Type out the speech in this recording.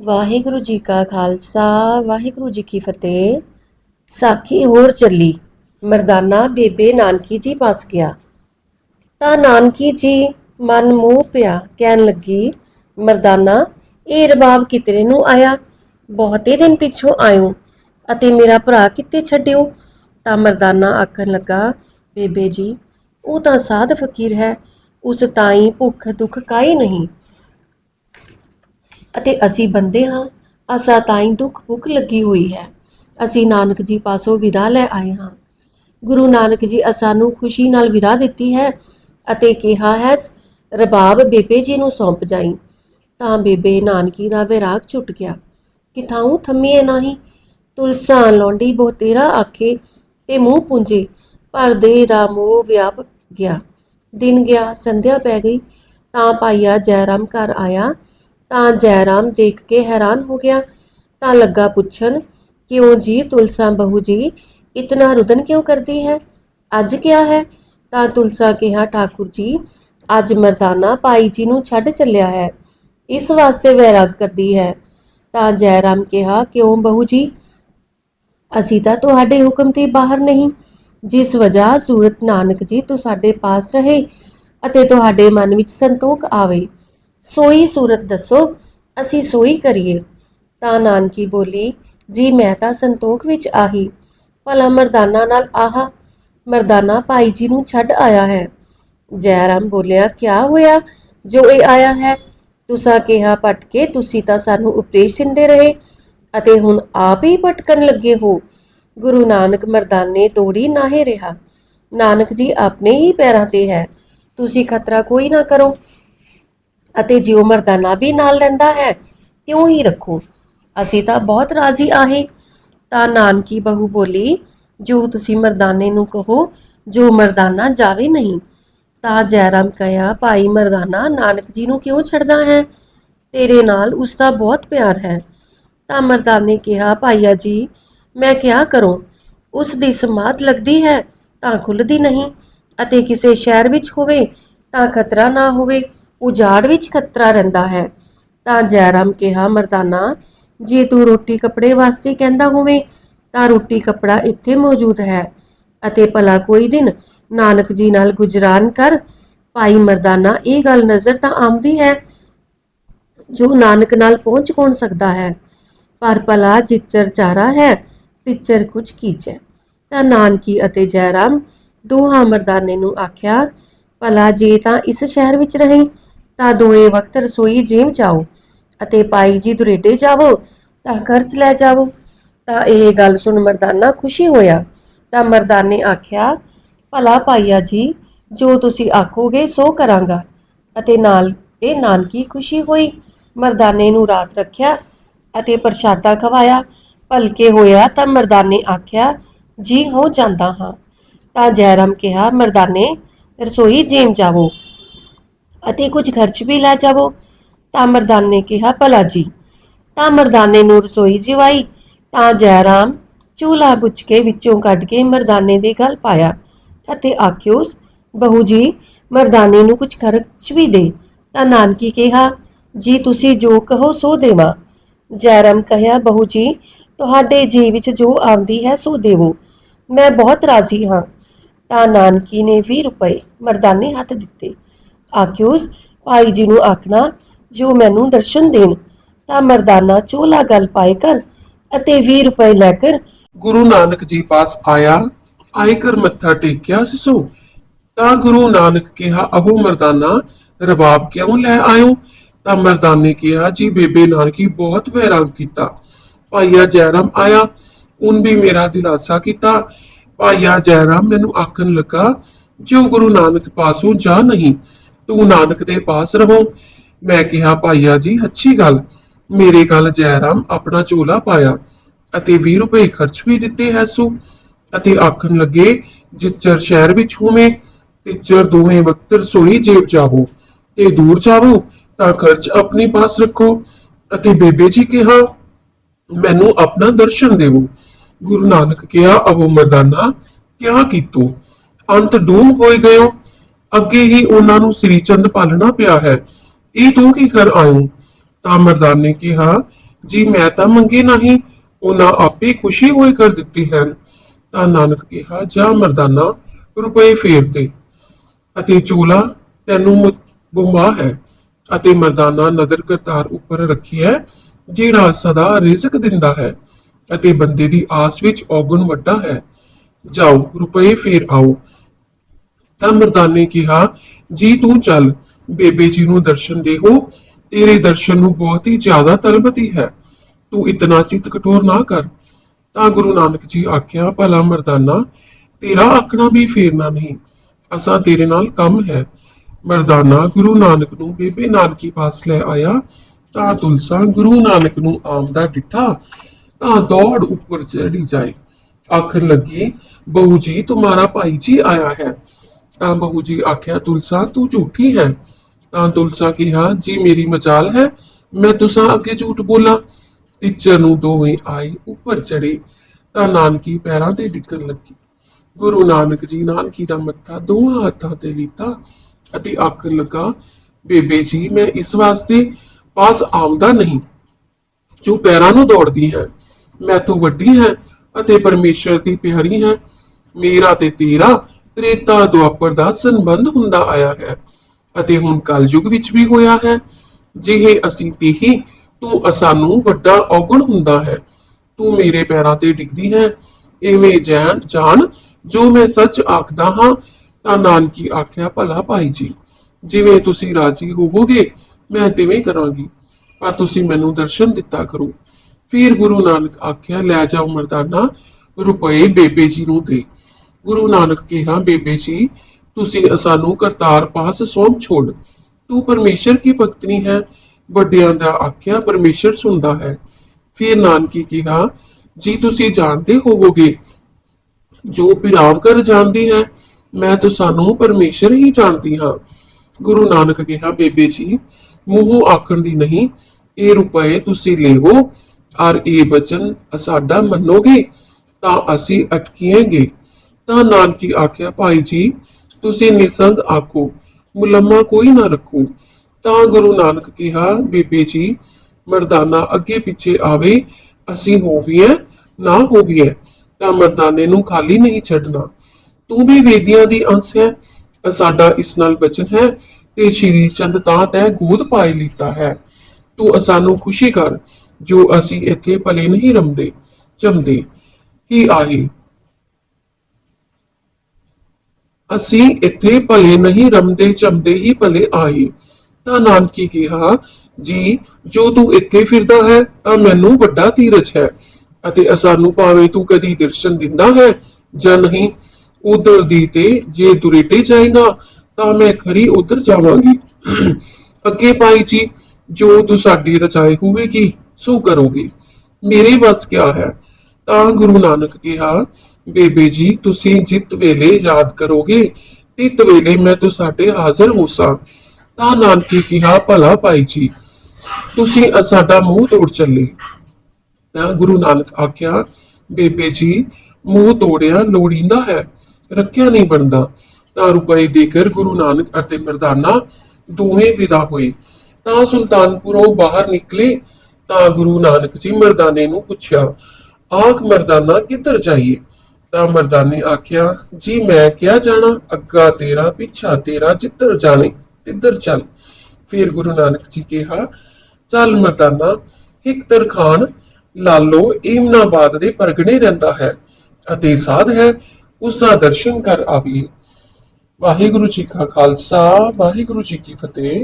ਵਾਹਿਗੁਰੂ ਜੀ ਕਾ ਖਾਲਸਾ, ਵਾਹਿਗੁਰੂ ਜੀ ਕੀ ਫਤਿਹ। ਸਾਖੀ ਹੋਰ ਚੱਲੀ, ਮਰਦਾਨਾ ਬੇਬੇ ਨਾਨਕੀ ਜੀ ਪਾਸ ਗਿਆ। ਤਾਂ ਨਾਨਕੀ ਜੀ ਮਨ ਮੋਹ ਪਿਆ, ਕਹਿਣ ਲੱਗੀ, ਮਰਦਾਨਾ, ਇਹ ਰਬਾਬ ਕਿਤਰੇ ਨੂੰ ਆਇਆ? ਬਹੁਤੇ ਦਿਨ ਪਿੱਛੋਂ ਆਇਓ ਅਤੇ ਮੇਰਾ ਭਰਾ ਕਿੱਥੇ ਛੱਡਿਓ? ਤਾਂ ਮਰਦਾਨਾ ਆਖਣ ਲੱਗਾ, ਬੇਬੇ ਜੀ, ਉਹ ਤਾਂ ਸਾਧ ਫਕੀਰ ਹੈ, ਉਸ ਤਾਈ ਭੁੱਖ ਦੁੱਖ ਕਾਈ ਨਹੀਂ? ਅਤੇ ਅਸੀਂ ਬੰਦੇ ਹਾਂ। ਅਸਾ ਤਾਈਂ ਦੁੱਖ ਭੁੱਖ ਲੱਗੀ ਹੋਈ ਹੈ। ਅਸੀਂ ਨਾਨਕ ਜੀ ਪਾਸੋਂ ਵਿਦਾ ਲੈ ਆਏ ਹਾਂ। ਗੁਰੂ ਨਾਨਕ ਜੀ ਅਸਾਂ ਨੂੰ ਖੁਸ਼ੀ ਨਾਲ ਵਿਦਾ ਦਿੱਤੀ ਹੈ ਅਤੇ ਕਿਹਾ ਹੈ, ਰਬਾਬ ਬੇਬੇ ਜੀ ਨੂੰ ਸੌਂਪ ਜਾਈ। ਤਾਂ ਬੇਬੇ ਨਾਨਕੀ ਦਾ ਵਿਰਾਗ ਛੁੱਟ ਗਿਆ। ਕਿਥਾਉ ਥੰਮੀਏ ਨਹੀਂ? ਤੁਲਸਾ ਲੌਂਡੀ ਬਹੁਤੇਰਾ ਆਖੇ ਤੇ ਮੂੰਹ ਪੁੰਜੇ। ਪਰ ਦੇਹ ਦਾ ਮੋਹ ਵਿਆਪ ਗਿਆ। ਦਿਨ ਗਿਆ, ਸੰਧਿਆ ਪੈ ਗਈ। ਤਾਂ ਭਾਈਆ ਜੈਰਾਮ ਘਰ ਆਇਆ। ਤਾਂ ਜੈਰਾਮ ਦੇਖ ਕੇ ਹੈਰਾਨ ਹੋ ਗਿਆ। ਤਾਂ ਲੱਗਾ ਪੁੱਛਣ, ਕਿਉਂ ਜੀ ਤੁਲਸਾ ਬਹੂ ਜੀ, ਇਤਨਾ ਰੁਦਨ ਕਿਉਂ ਕਰਦੀ ਹੈ? ਅੱਜ ਕਿਆ ਹੈ? ਤਾਂ ਤੁਲਸਾ ਕਿਹਾ, ਠਾਕੁਰ ਜੀ, ਅੱਜ ਮਰਦਾਨਾ ਭਾਈ ਜੀ ਨੂੰ ਛੱਡ ਚੱਲਿਆ ਹੈ। ਇਸ ਵਾਸਤੇ ਵੈਰਾਗ ਕਰਦੀ ਹੈ। ਤਾਂ ਜੈਰਾਮ ਕਿਹਾ, ਕਿਉਂ ਬਹੂ ਜੀ? ਅਸੀਂ ਤਾਂ ਤੁਹਾਡੇ ਹੁਕਮ ਤੇ ਬਾਹਰ ਨਹੀਂ। ਜਿਸ ਵਜ੍ਹਾ ਸੂਰਤ ਨਾਨਕ ਜੀ ਤੋਂ ਸਾਡੇ ਪਾਸ ਰਹੇ ਅਤੇ ਤੁਹਾਡੇ ਮਨ ਵਿੱਚ ਸੰਤੋਖ ਆਵੇ। ਸੋਈ ਸੂਰਤ ਦੱਸੋ, ਅਸੀਂ ਸੋਈ ਕਰੀਏ। ਤਾਂ ਨਾਨਕੀ ਬੋਲੀ, ਜੀ, ਮੈਂ ਤਾਂ ਸੰਤੋਖ ਵਿੱਚ ਆਹੀ। ਭਲਾ ਮਰਦਾਨਾ ਨਾਲ ਆਹਾ ਮਰਦਾਨਾ ਭਾਈ ਜੀ ਨੂੰ ਛੱਡ ਆਇਆ ਹੈ। ਜੈਰਾਮ ਬੋਲਿਆ, ਕਿਆ ਹੋਇਆ? ਜੋ ਇਹ ਆਇਆ ਹੈ, ਤੁਸਾਂ ਕਿਹਾ ਭਟਕੇ ਤੁਸੀਂ ਤਾਂ ਸਾਨੂੰ ਉਪਦੇਸ਼ ਦਿੰਦੇ ਰਹੇ ਅਤੇ ਹੁਣ ਆਪ ਹੀ ਭਟਕਣ ਲੱਗੇ ਹੋ। ਗੁਰੂ ਨਾਨਕ ਮਰਦਾਨੇ ਤੋੜੀ ਨਾਹੇ ਰਿਹਾ। ਨਾਨਕ ਜੀ ਆਪਣੇ ਹੀ ਪੈਰਾਂ ਤੇ ਹੈ। ਤੁਸੀਂ ਖਤਰਾ ਕੋਈ ਨਾ ਕਰੋ। ਅਤੇ ਜਿਉ ਮਰਦਾਨਾ ਵੀ ਨਾਲ ਰਹਿੰਦਾ ਹੈ ਕਿਉਂ ਹੀ ਰੱਖੋ। ਅਸੀਂ ਤਾਂ ਬਹੁਤ ਰਾਜ਼ੀ ਆਹੇ। ਤਾਂ ਨਾਨਕੀ ਬਹੂ ਬੋਲੀ, ਜੋ ਤੁਸੀਂ ਮਰਦਾਨੇ ਨੂੰ ਕਹੋ, ਜੋ ਮਰਦਾਨਾ ਜਾਵੇ ਨਹੀਂ। ਤਾਂ ਜੈਰਾਮ ਕਹਿਆ ਭਾਈ ਮਰਦਾਨਾ, ਨਾਨਕ ਜੀ ਨੂੰ ਕਿਉਂ ਛੱਡਦਾ ਹੈ? ਤੇਰੇ ਨਾਲ ਉਸ ਦਾ ਬਹੁਤ ਪਿਆਰ ਹੈ। ਤਾਂ ਮਰਦਾਨੇ ਕਿਹਾ, ਭਾਈਆ ਜੀ, ਮੈਂ ਕਿਆ ਕਰੂੰ? ਉਸ ਦੀ ਸਮਾਧ ਲੱਗਦੀ ਹੈ ਤਾਂ ਖੁੱਲਦੀ ਨਹੀਂ। ਅਤੇ ਕਿਸੇ ਸ਼ਹਿਰ ਵਿੱਚ ਹੋਵੇ ਤਾਂ ਖਤਰਾ ਨਾ ਹੋਵੇ। ਉਜਾੜ ਵਿੱਚ ਖਤਰਾ ਰਹਿੰਦਾ ਹੈ। ਤਾਂ ਜੈਰਾਮ ਕਿਹਾ, ਮਰਦਾਨਾ, ਜੇ ਤੂੰ ਰੋਟੀ ਕੱਪੜੇ ਵਾਸਤੇ ਕਹਿੰਦਾ ਹੋਵੇ, ਤਾਂ ਰੋਟੀ ਕੱਪੜਾ ਇੱਥੇ ਮੌਜੂਦ ਹੈ ਅਤੇ ਭਲਾ ਕੋਈ ਦਿਨ ਨਾਨਕ ਜੀ ਨਾਲ ਗੁਜਰਾਨ ਕਰ। ਭਾਈ ਮਰਦਾਨਾ, ਇਹ ਗੱਲ ਨਜ਼ਰ ਤਾਂ ਆਉਂਦੀ ਹੈ, ਜੋ ਨਾਨਕ ਨਾਲ ਪਹੁੰਚ ਕੌਣ ਸਕਦਾ ਹੈ। ਪਰ ਭਲਾ ਜਿੱਚਰ ਚਾਰਾ ਹੈ, ਤਿੱਚਰ ਕੁਝ ਕੀਚੈ ਤਾਂ ਨਾਨਕੀ ਅਤੇ ਜੈਰਾਮ ਦੋਹਾਂ ਮਰਦਾਨੇ ਨੂੰ ਆਖਿਆ, ਭਲਾ ਜੇ ਤਾਂ ਇਸ ਸ਼ਹਿਰ ਵਿੱਚ ਰਹੇ ਤਾਂ ਦੋਏ ਵਕਤ ਰਸੋਈ ਜੇਮ ਜਾਓ ਅਤੇ ਪਾਈ ਜੀ ਦੁਰੇਡੇ ਜਾਵੋ ਤਾਂ ਖਰਚ ਲੈ ਜਾਵੋ। ਤਾਂ ਇਹ ਗੱਲ ਸੁਣ ਮਰਦਾਨਾ ਖੁਸ਼ੀ ਹੋਇਆ। ਤਾਂ ਮਰਦਾਨੇ ਆਖਿਆ, ਭਲਾ ਪਾਈਆ ਜੀ, ਜੋ ਤੁਸੀਂ ਆਖੋਗੇ ਸੋ ਕਰਾਂਗਾ। ਅਤੇ ਨਾਲ ਇਹ ਨਾਨਕੀ ਖੁਸ਼ੀ ਹੋਈ। ਮਰਦਾਨੇ ਨੂੰ ਰਾਤ ਰੱਖਿਆ ਅਤੇ ਪ੍ਰਸ਼ਾਦਾ ਖਵਾਇਆ। ਭਲਕੇ ਹੋਇਆ ਤਾਂ ਮਰਦਾਨੇ ਆਖਿਆ, ਜੀ, ਹੋ ਜਾਂਦਾ ਹਾਂ। ਤਾਂ ਜੈਰਾਮ ਕਿਹਾ, ਮਰਦਾਨੇ, ਰਸੋਈ ਜੇਮ ਜਾਵੋ। ਅਤੇ ਕੁਝ ਖਰਚ ਵੀ ਲੈ ਜਾਵੋ। ਤਾਂ ਮਰਦਾਨੇ ਨੇ ਕਿਹਾ, ਭਲਾ ਜੀ। ਤਾਂ ਮਰਦਾਨੇ ਨੂੰ ਰਸੋਈ ਜਿਵਾਈ, ਤਾਂ ਜੈਰਾਮ, ਚੂਲਾ ਬੁੱਝ ਕੇ ਵਿੱਚੋਂ ਕੱਢ ਕੇ ਮਰਦਾਨੇ ਦੇ ਗਲ ਪਾਇਆ ਅਤੇ ਆਖਿਓ, ਬਹੂ ਜੀ, ਮਰਦਾਨੇ ਨੂੰ ਕੁਝ ਖਰਚ ਵੀ ਦੇ। ਤਾਂ ਨਾਨਕੀ ਕਿਹਾ, ਜੀ, ਤੁਸੀਂ ਜੋ ਕਹੋ, ਸੋ ਦੇਵਾਂ। ਜੈਰਾਮ ਕਹਿਆ, ਬਹੂ ਜੀ, ਤੁਹਾਡੇ ਜੀ ਵਿੱਚ ਜੋ ਆਉਂਦੀ ਹੈ, ਸੋ ਦੇਵੋ। ਮੈਂ ਬਹੁਤ ਰਾਜ਼ੀ ਹਾਂ। ਤਾਂ ਨਾਨਕੀ ਨੇ 20 ਰੁਪਏ ਮਰਦਾਨੇ ਹੱਥ ਦਿੱਤੇ। ਆਖਿਓਸ ਭਾਈ ਜੀ ਨੂੰ ਆਖਣਾ, ਜੋ ਮੈਨੂੰ ਦਰਸ਼ਨ ਦੇਣ, ਤਾਂ ਮਰਦਾਨਾ ਚੋਲਾ ਗਲ ਪਾਏ ਕਰ ਅਤੇ 20 ਰੁਪਏ ਲੈ ਕਰ। ਗੁਰੂ ਨਾਨਕ ਜੀ ਪਾਸ ਆਇਆ, ਆਏ ਕਰ ਮੱਥਾ ਟੇਕਿਆ ਸਿਸੋ। ਤਾਂ ਗੁਰੂ ਨਾਨਕ ਕਿਹਾ ਅਹੋ ਮਰਦਾਨਾ, ਰਬਾਬ ਕਿਉਂ ਲੈ ਆਇਓ? ਤਾਂ ਮਰਦਾਨੇ ਕਿਹਾ, ਜੀ ਬੇਬੇ ਨਾਨਕੀ ਬਹੁਤ ਵੈਰਾਗ ਕੀਤਾ। ਭਾਈਆ ਜੈਰਾਮ ਆਇਆ ਉਨ ਵੀ ਮੇਰਾ ਦਿਲਾਸਾ ਕੀਤਾ। ਭਾਈਆ ਜੈਰਾਮ ਮੈਨੂੰ ਆਖਣ ਲੱਗਾ, ਜੋ ਗੁਰੂ ਨਾਨਕ ਪਾਸੋਂ ਜਾ ਨਹੀਂ ਤੂੰ ਨਾਨਕ ਦੇ ਪਾਸ ਰਹੋ। ਮੈਂ ਕਿਹਾ, ਭਾਈਆ ਜੀ, ਅੱਛੀ ਗੱਲ। ਮੇਰੇ ਗੱਲ ਜੈਰਾਮ ਆਪਣਾ ਝੋਲਾ ਪਾਇਆ ਅਤੇ 20 ਰੁਪਏ ਖਰਚ ਵੀ ਦਿੱਤੇ ਹੈ ਸੋ ਅਤੇ ਆਖਣ ਲੱਗੇ, ਜਿੱਚਰ ਸ਼ਹਿਰ ਵਿੱਚ ਹੋਵੇਂ ਤੇ ਚਰ ਦੋਵੇਂ ਵਕਤ ਰਸੋਈ ਜੇਬ ਜਾਵੋ ਤੇ ਦੂਰ ਜਾਵੋ, ਤਾਂ ਖਰਚ ਆਪਣੇ ਪਾਸ ਰੱਖੋ ਅਤੇ ਬੇਬੇ ਜੀ ਕਿਹਾ, ਮੈਨੂੰ ਆਪਣਾ ਦਰਸ਼ਨ ਦੇਵੋ। ਗੁਰੂ ਨਾਨਕ ਕਿਹਾ, ਅਵੋ ਮਰਦਾਨਾ, ਕਿਆ ਕੀਤੋ? ਅੰਤ ਡੂਮ ਹੋਏ ਗਇਓ। ਅੱਗੇ ਹੀ ਉਹਨਾਂ ਨੂੰ ਸ੍ਰੀ ਚੰਦ ਪਾਲਣਾ ਪਿਆ ਹੈ। ਇਹ ਤੂੰ ਕੀ ਕਰ ਆਇਓ ਤਾਂ ਮਰਦਾਨੇ ਕਿਹਾ, ਜੀ, ਮੈਂ ਤਾਂ ਮੰਗੇ ਨਹੀਂ। ਉਹਨਾਂ ਆਪੇ ਖੁਸ਼ੀ ਹੋਏ ਕਰ ਦਿੱਤੀ ਹੈ। ਤਾਂ ਨਾਨਕ ਕਿਹਾ, ਜਾ ਮਰਦਾਨਾ, ਰੁਪਏ ਫੇਰ ਦੇ। ਅਤੇ ਚੋਲਾ ਤੈਨੂੰ ਬੁਮਾ ਹੈ। ਅਤੇ ਮਰਦਾਨਾ ਨਦਰ ਕਰਤਾਰ ਉੱਪਰ ਰੱਖੀ ਰੱਖਿਆ ਜਿਹੜਾ ਸਦਾ ਰਿਜ਼ਕ ਦਿੰਦਾ ਹੈ। ਅਤੇ ਬੰਦੇ ਦੀ ਆਸ ਵਿੱਚ ਔਗਣ ਵੱਡਾ ਹੈ। ਜਾਓ, ਰੁਪਏ ਫੇਰ ਆਓ। ਤਾਂ ਮਰਦਾਨੇ ਕਿਹਾ, ਜੀ ਤੂੰ ਚੱਲ, ਬੇਬੇ ਜੀ ਨੂੰ ਦਰਸ਼ਨ ਦੇਹੋ ਤੇਰੇ ਦਰਸ਼ਨ ਨੂੰ ਬਹੁਤ ਹੀ ਜ਼ਿਆਦਾ ਤਲਬਤੀ ਹੈ। ਤੂੰ ਇਤਨਾ ਚਿਤ ਕਠੋਰ ਨਾ ਕਰ। ਤਾਂ ਗੁਰੂ ਨਾਨਕ ਜੀ ਆਖਿਆ, ਭਲਾ ਮਰਦਾਨਾ, ਤੇਰਾ ਆਖਣਾ ਵੀ ਫੇਰਨਾ ਨਹੀਂ, ਅਸਾਂ ਤੇਰੇ ਨਾਲ ਕੰਮ ਹੈ। ਮਰਦਾਨਾ, ਗੁਰੂ ਨਾਨਕ ਨੂੰ ਬੇਬੇ ਨਾਨਕੀ ਪਾਸ ਲੈ ਆਇਆ, ਤਾਂ ਤੁਲਸਾ ਗੁਰੂ ਨਾਨਕ ਨੂੰ ਆਮਦਾ ਡਿੱਠਾ, ਤਾਂ ਦੌੜ ਉੱਪਰ ਚੜੀ ਜਾਏ। ਆਖਣ ਲੱਗੀ, ਬਹੂ ਜੀ ਤੁਹਾਡਾ ਭਾਈ ਜੀ ਆਇਆ ਹੈ। ਤਾਂ ਬਹੂ ਜੀ ਆਖਿਆ, ਤੁਲਸਾ, ਤੂੰ ਝੂਠੀ ਹੈ? ਤਾਂ ਤੁਲਸਾ ਕਿਹਾ, ਜੀ, ਮੇਰੀ ਮਜਾਲ ਹੈ, ਮੈਂ ਤੁਸਾਂ ਅੱਗੇ ਝੂਠ ਬੋਲਾਂ। ਟੀਚਰ ਨੂੰ ਦੋਵੇਂ ਆਈ ਉੱਪਰ ਚੜੇ ਤਾਂ ਨਾਨਕੀ ਪੈਰਾਂ ਤੇ ਡਿੱਗਣ ਲੱਗੀ। ਗੁਰੂ ਨਾਨਕ ਜੀ ਨਾਨਕੀ ਦਾ ਮੱਥਾ ਦੋਹਾਂ ਹੱਥਾਂ ਤੇ ਲੀਤਾ ਅਤੇ ਆਖਣ ਲੱਗਾ, ਬੇਬੇ ਜੀ, ਮੈਂ ਇਸ ਵਾਸਤੇ ਪਾਸ ਆਉਂਦਾ ਨਹੀਂ। ਜੋ ਪੈਰਾਂ ਨੂੰ ਦੌੜਦੀ ਹੈ ਮੈਂ ਮੈਥੋਂ ਵੱਡੀ ਹੈ ਅਤੇ ਪਰਮੇਸ਼ਰ ਦੀ ਪਿਆਰੀ ਹੈ। ਮੇਰਾ ਤੇ ਤੇਰਾ ਤ੍ਰੇਤਾ ਦੁਆਪਰ ਦਾ ਸੰਬੰਧ ਹੁੰਦਾ ਆਇਆ ਹੈ ਅਤੇ ਹੁਣ ਕਲਯੁਗ ਵਿੱਚ ਵੀ ਹੋਇਆ ਹੈ, ਜਿਹੇ ਅਸੀਂ ਤੇਹੀ, ਤੂੰ ਅਸਾਨੂੰ ਵੱਡਾ ਔਗਣ ਹੁੰਦਾ ਹੈ। ਤੂੰ ਮੇਰੇ ਪੈਰਾਂ ਤੇ ਡਿੱਗਦੀ ਹੈ ਐਵੇਂ ਜਾਣ ਜਾਣ ਜੋ ਮੈਂ ਸੱਚ ਆਖਦਾ ਹਾਂ, ਤਾਂ ਨਾਨਕੀ ਆਖਿਆ, ਭਲਾ ਭਾਈ ਜੀ, ਜਿਵੇਂ ਤੁਸੀਂ ਰਾਜੀ ਹੋਵੋਗੇ, ਮੈਂ ਤਿਵੇਂ ਕਰਾਂਗੀ, ਪਰ ਤੁਸੀਂ ਮੈਨੂੰ ਦਰਸ਼ਨ ਦਿੱਤਾ ਕਰੋ। ਫਿਰ ਗੁਰੂ ਨਾਨਕ ਆਖਿਆ, ਲੈ ਜਾਓ ਮਰਦਾਨਾ, ਰੁਪਏ ਬੇਬੇ ਜੀ ਨੂੰ ਦੇ। ਗੁਰੂ ਨਾਨਕ ਕਿਹਾ ਬੇਬੇ ਜੀ, ਤੁਸੀਂ ਸਾਨੂੰ ਕਰਤਾਰ ਪਾਸ ਸੌਂਪ ਛੋੜ। ਤੂੰ ਪਰਮੇਸ਼ਰ ਕੀ ਭਗਤਨੀ ਹੈ? ਵੱਡਿਆਂ ਦਾ ਆਖਿਆ ਪਰਮੇਸ਼ਰ ਸੁਣਦਾ ਹੈ। ਫਿਰ ਨਾਨਕੀ ਕਿਹਾ ਜੀ ਤੁਸੀਂ ਜਾਣਦੇ ਹੋਵੋਗੇ, ਜੋ ਪਿਰਾਵ ਕਰ ਜਾਣਦੀ ਹੈ, ਮੈਂ ਤਾਂ ਸਾਨੂੰ ਪਰਮੇਸ਼ਰ ਹੀ ਜਾਣਦੀ ਹਾਂ। ਗੁਰੂ ਨਾਨਕ ਕਿਹਾ ਬੇਬੇ ਜੀ, ਮੂੰਹੋਂ ਆਖਣ ਦੀ ਨਹੀਂ, ਇਹ ਰੁਪਏ ਤੁਸੀਂ ਲੇਵੋ ਔਰ ਇਹ ਬਚਨ ਸਾਡਾ ਮੰਨੋਗੇ, ਤਾਂ ਅਸੀਂ ਅਟਕੀਏਂਗੇ। ਤਾਂ ਨਾਨਕੀ ਆਖਿਆ, ਭਾਈ ਜੀ, ਤੁਸੀਂ ਨਿਸੰਗ ਆਖੋ, ਮੁਲੰਮਾ ਕੋਈ ਨਾ ਰੱਖੋ। ਤਾਂ ਗੁਰੂ ਨਾਨਕ ਕਿਹਾ, ਬੇਬੇ ਜੀ, ਮਰਦਾਨਾ ਅੱਗੇ ਪਿੱਛੇ ਆਵੇ, ਅਸੀਂ ਹੋਵੀਏ ਨਾ ਹੋਵੀਏ ਤਾਂ ਮਰਦਾਨੇ ਨੂੰ ਖਾਲੀ ਨਹੀਂ ਛੱਡਣਾ। ਤੂੰ ਵੀ ਵੇਦੀਆਂ ਦੀ ਅੰਸ਼ ਹੈ ਅ ਸਾਡਾ ਇਸ ਨਾਲ ਬਚਨ ਹੈ, ਤੇ ਸ਼੍ਰੀ ਚੰਦ ਤਾਂ ਤੈ ਗੋਦ ਪਾਏ ਲੀਤਾ ਹੈ। ਤੂੰ ਸਾਨੂੰ ਖੁਸ਼ੀ ਕਰ, ਜੋ ਅਸੀਂ ਇੱਥੇ ਭਲੇ ਨਹੀਂ ਰਮਦੇ, ਜਮਦੇ। ਹੀ ਆਏ ਅਸੀਂ ਇੱਥੇ ਭਲੇ ਨਹੀਂ, ਰਮਦੇ ਚਮਦੇ ਹੀ ਭਲੇ ਆਏ। ਤਾਂ ਨਾਨਕੀ ਕਿਹਾ, ਜੀ, ਜੋ ਤੂੰ ਇੱਥੇ ਫਿਰਦਾ ਹੈ, ਤਾਂ ਮੈਨੂੰ ਵੱਡਾ ਧੀਰਜ ਹੈ। ਅਤੇ ਸਾਨੂੰ ਭਾਵੇਂ ਤੂੰ ਕਦੀ ਦਰਸ਼ਨ ਦਿੰਦਾ ਹੈ, ਜਾਂ ਨਹੀਂ, ਉਧਰ ਦੀ ਤੇ ਜੇ ਦੁਰੇਟੇ ਜਾਏਗਾ, ਤਾਂ ਮੈਂ ਖਰੀ ਉਧਰ ਜਾਵਾਂਗੀ। ਅੱਗੇ ਭਾਈ ਜੀ, ਜੋ ਤੂੰ ਸਾਡੀ ਰਚਾਈ ਹੋਵੇਗੀ, ਸੋ ਕਰੋਗੇ। ਮੇਰੇ ਵੱਸ ਕਿਆ ਹੈ? ਤਾਂ ਗੁਰੂ ਨਾਨਕ ਕਿਹਾ ਬੇਬੇ ਜੀ, ਤੁਸੀਂ ਜਿਤ ਵੇਲੇ ਯਾਦ ਕਰੋਗੇ ਤਿਤ ਵੇਲੇ ਮੈਂ ਸਾਡੇ ਹਾਜ਼ਰ ਹੋਸਾਂ ਤਾਂ ਨਾਨਕੀ ਕਿਹਾ, ਭਲਾ ਭਾਈ ਜੀ, ਤੁਸੀਂ ਸਾਡਾ ਮੂੰਹ ਤੋੜ ਚੱਲੇ। ਤਾਂ ਗੁਰੂ ਨਾਨਕ ਆਖਿਆ, ਬੇਬੇ ਜੀ, ਮੂੰਹ ਤੋੜਿਆ ਲੋੜੀਂਦਾ ਹੈ, ਰੱਖਿਆ ਨਹੀਂ ਬਣਦਾ। ਤਾਂ ਰੁਪਏ ਦੇकर ਗੁਰੂ ਨਾਨਕ ਅਤੇ ਮਰਦਾਨਾ ਦੋਵੇਂ ਵਿਦਾ ਹੋਏ। ਤਾਂ ਸੁਲਤਾਨਪੁਰੋਂ ਬਾਹਰ ਨਿਕਲੇ, ਤਾਂ ਗੁਰੂ ਨਾਨਕ ਜੀ ਮਰਦਾਨੇ ਨੂੰ ਪੁੱਛਿਆ, ਆਖ ਮਰਦਾਨਾ, ਕਿੱਧਰ ਜਾਈਏ? ਤਾਂ ਮਰਦਾਨੇ ਆਖਿਆ, ਜੀ, ਮੈਂ ਕਿਹਾ ਜਾਣਾ, ਅੱਗਾ ਤੇਰਾ, ਪਿੱਛਾ ਤੇਰਾ, ਜਿੱਧਰ ਜਾਣੇ, ਤਿੱਧਰ ਚੱਲ। ਫਿਰ ਗੁਰੂ ਨਾਨਕ ਜੀ ਕਿਹਾ, ਚੱਲ ਮਰਦਾਨਾ, ਇੱਕ ਤਰਖਾਨ ਲਾਲੋ ਇਮਨਾਬਾਦ ਦੇ ਪਰਗਣੇ ਰਹਿੰਦਾ ਹੈ ਅਤੇ ਸਾਧ ਹੈ ਉਸ ਦਾ ਦਰਸ਼ਨ ਕਰ ਆਵੀਏ। ਵਾਹਿਗੁਰੂ ਜੀ ਕਾ ਖਾਲਸਾ, ਵਾਹਿਗੁਰੂ ਜੀ ਕੀ ਫਤਿਹ।